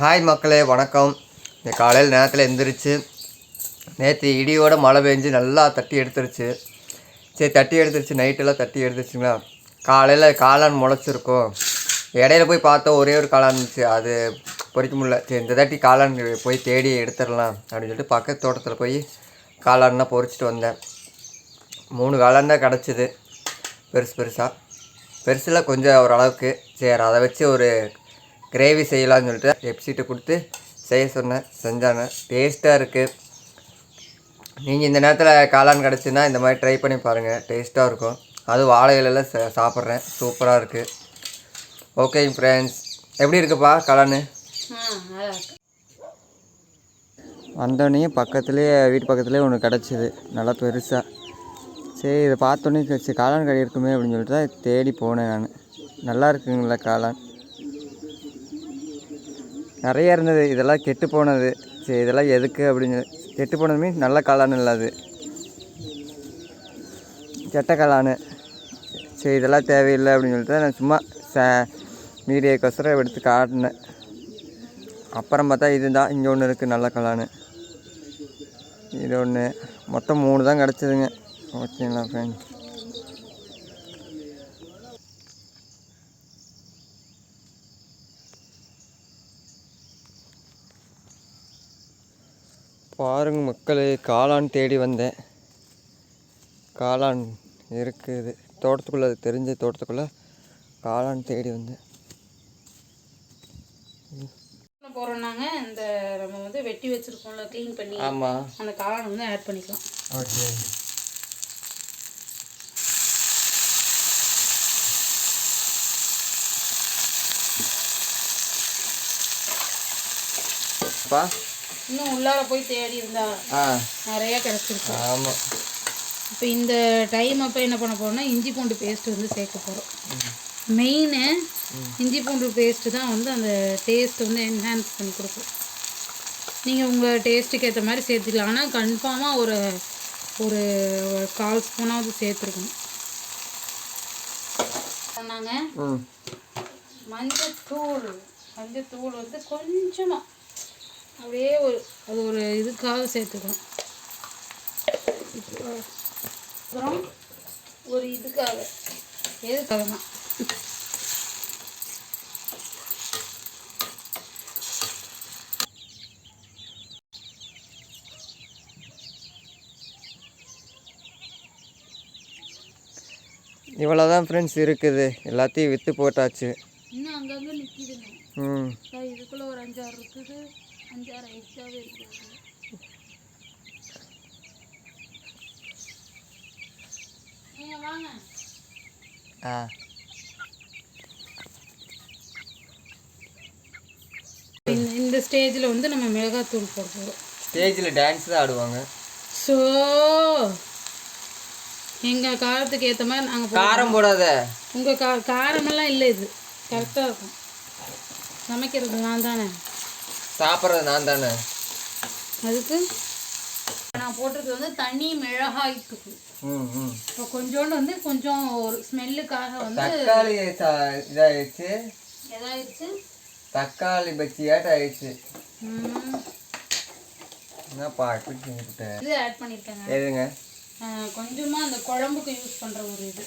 Hi மக்களே வணக்கம். இந்த காலையில் நேரத்தில் எந்திரிச்சு நேற்று இடியோட மழை பெஞ்சு நல்லா தட்டி எடுத்துருச்சு. சரி தட்டி எடுத்துருச்சு நைட்டெல்லாம் தட்டி எடுத்துருச்சுங்களா? காலையில் காளான் முளைச்சிருக்கும். இடையில போய் பார்த்தோம் ஒரே ஒரு காளான் இருந்துச்சு. அது பொறிக்க முடியல. சரி இந்த தாட்டி காளான் போய் தேடி எடுத்துடலாம் அப்படின்னு சொல்லிட்டு பக்கத்து தோட்டத்தில் போய் காளான்லாம் பொறிச்சிட்டு வந்தேன். மூணு காளான் தான் கிடச்சிது. பெருசு பெருசாக பெருசில் கொஞ்சம் ஓரளவுக்கு சரி அதை வச்சு ஒரு கிரேவி செய்யலாம்னு சொல்லிட்டு வெப்சீட்டை கொடுத்து செய்ய சொன்னேன் செஞ்சாங்க. டேஸ்ட்டாக இருக்குது நீங்கள் இந்த நேரத்தில் காளான் கிடச்சுன்னா இந்த மாதிரி ட்ரை பண்ணி பாருங்கள் டேஸ்ட்டாக இருக்கும். அது வாழை இலையில சா சாப்பிட்றேன். சூப்பராக இருக்குது ஓகே ஃப்ரெண்ட்ஸ் எப்படி இருக்குப்பா காளான்? வந்தோடனே பக்கத்துலேயே வீட்டு பக்கத்துலேயே ஒன்று கிடச்சிது. நல்லா பெருசாக சரி இதை பார்த்தோன்னே சரி காளான் கடை இருக்குமே அப்படின்னு சொல்லிட்டு தான் தேடி போனேன் நான். நல்லா இருக்குங்களா காளான்? நிறைய இருந்தது. இதெல்லாம் கெட்டு போனது. சரி இதெல்லாம் எதுக்கு அப்படின்னு கெட்டு போனது மீன் நல்ல காளான் இல்லை அது. கெட்ட காளான். சரி இதெல்லாம் தேவையில்லை அப்படின்னு சொல்லிட்டு நான் சும்மா ச மீடியாக்கொசரம் எடுத்து காட்டினேன். அப்புறம் பார்த்தா இதுதான். இங்கே ஒன்று இருக்குது நல்ல காளான். இது ஒன்று மொத்தம் மூணு தான் கிடச்சிதுங்க. ஓகேங்களா ஃப்ரெண்ட்ஸ் பாருங்க மக்களே காளான் தேடி வந்தேன். காளான் இருக்குது தோட்டத்துக்குள்ளே அது தெரிஞ்ச தோட்டத்துக்குள்ளே காளான் தேடி வந்தேன். போகிறோம்னாங்க இந்த நம்ம வந்து வெட்டி வச்சுருக்கோம்ல க்ளீன் பண்ணி ஆமாம் அந்த காளானை வந்து ஆட் பண்ணிக்கலாம். ஓகே. பா இன்னும் உள்ளார போய் தேடி இருந்தா நிறைய கிடச்சிருக்கு. ஆமாம் இப்போ இந்த டைம் அப்போ என்ன பண்ண போறோம்னா இஞ்சி பூண்டு பேஸ்ட் வந்து சேர்க்க போகிறோம் மெயினு இஞ்சி பூண்டு பேஸ்ட்டு தான் வந்து அந்த டேஸ்ட் வந்து என்ஹான்ஸ் பண்ணி கொடுக்கும். நீங்கள் உங்கள் டேஸ்ட்டுக்கு ஏற்ற மாதிரி சேர்த்துக்கலாம். ஆனால் கன்ஃபார்மாக ஒரு ஒரு கால் ஸ்பூனாவது சேர்த்துருக்கணும். சொன்னாங்க. ம். மஞ்சத்தூள் மஞ்சத்தூள் வந்து கொஞ்சமாக அப்படியே ஒரு அது ஒரு இதுக்காக சேர்த்துக்கணும். இப்போ அப்புறம் ஒரு இதுக்காக. எதுக்காகனா இவ்வளோ தான் ஃப்ரெண்ட்ஸ் இருக்குது. எல்லாத்தையும் விற்று போட்டாச்சு. இன்னும் அங்கங்கே நிற்கிதுங்க ம். இதுக்குள்ளே ஒரு அஞ்சாறு இருக்குது. அஞ்சாறு எக்ஸ்ட்ராவே இருக்குது நீங்கள் வாங்க. ஆ. இந்த இந்த ஸ்டேஜில் வந்து நம்ம மிளகாத்தூள் போட போகிறோம் ஸ்டேஜில் டான்ஸ் தான் ஆடுவாங்க. ஸோ எங்கள் காரத்துக்கு ஏற்ற மாதிரி நாங்கள் காரம் போடாத. உங்கள் கா காரமெல்லாம் இல்லை இது. கரெக்டாக இருக்கும். சமைக்கிறது நான் தானே. சாப்பிட்றது நான் தானே. அதுக்கு நான் போட்டிருக்கிறது வந்து தனி மிளகாய் தூள். இப்போ கொஞ்சோண்டு வந்து கொஞ்சம் ஒரு ஸ்மெல்லுக்காக வந்து தக்காளி இதாயிடுச்சு. எதாயிருச்சு தக்காளி பச்சியாட்டம் ஆயிடுச்சு. என்னப்பா இது ஆட் பண்ணியிருக்கேங்க எதுங்க? கொஞ்சமா அந்த குழம்புக்கு யூஸ் பண்ணுற ஒரு இது.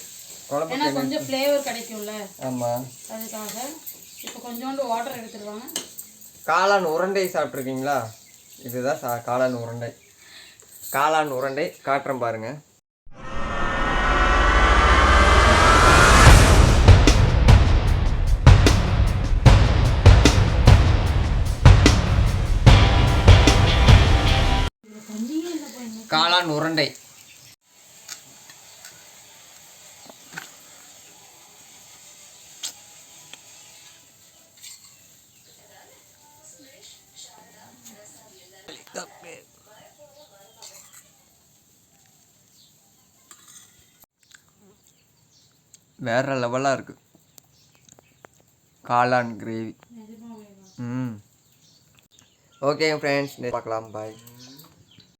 ஏன்னா கொஞ்சம் ஃப்ளேவர் கிடைக்கும்ல. ஆமாம் அதுக்காக. இப்போ கொஞ்சோண்டு வாட்டர் எடுத்துருவாங்க காளான் உருண்டை சாப்பிட்ருக்கீங்களா இதுதான் சா காளான் உருண்டை. காளான் உருண்டை காட்டுறேன் பாருங்க. காளான் உருண்டை. வேற லெவலாக இருக்கு. காளான் கிரேவி ம். ஓகே ஃப்ரெண்ட்ஸ் பார்க்கலாம். பாய்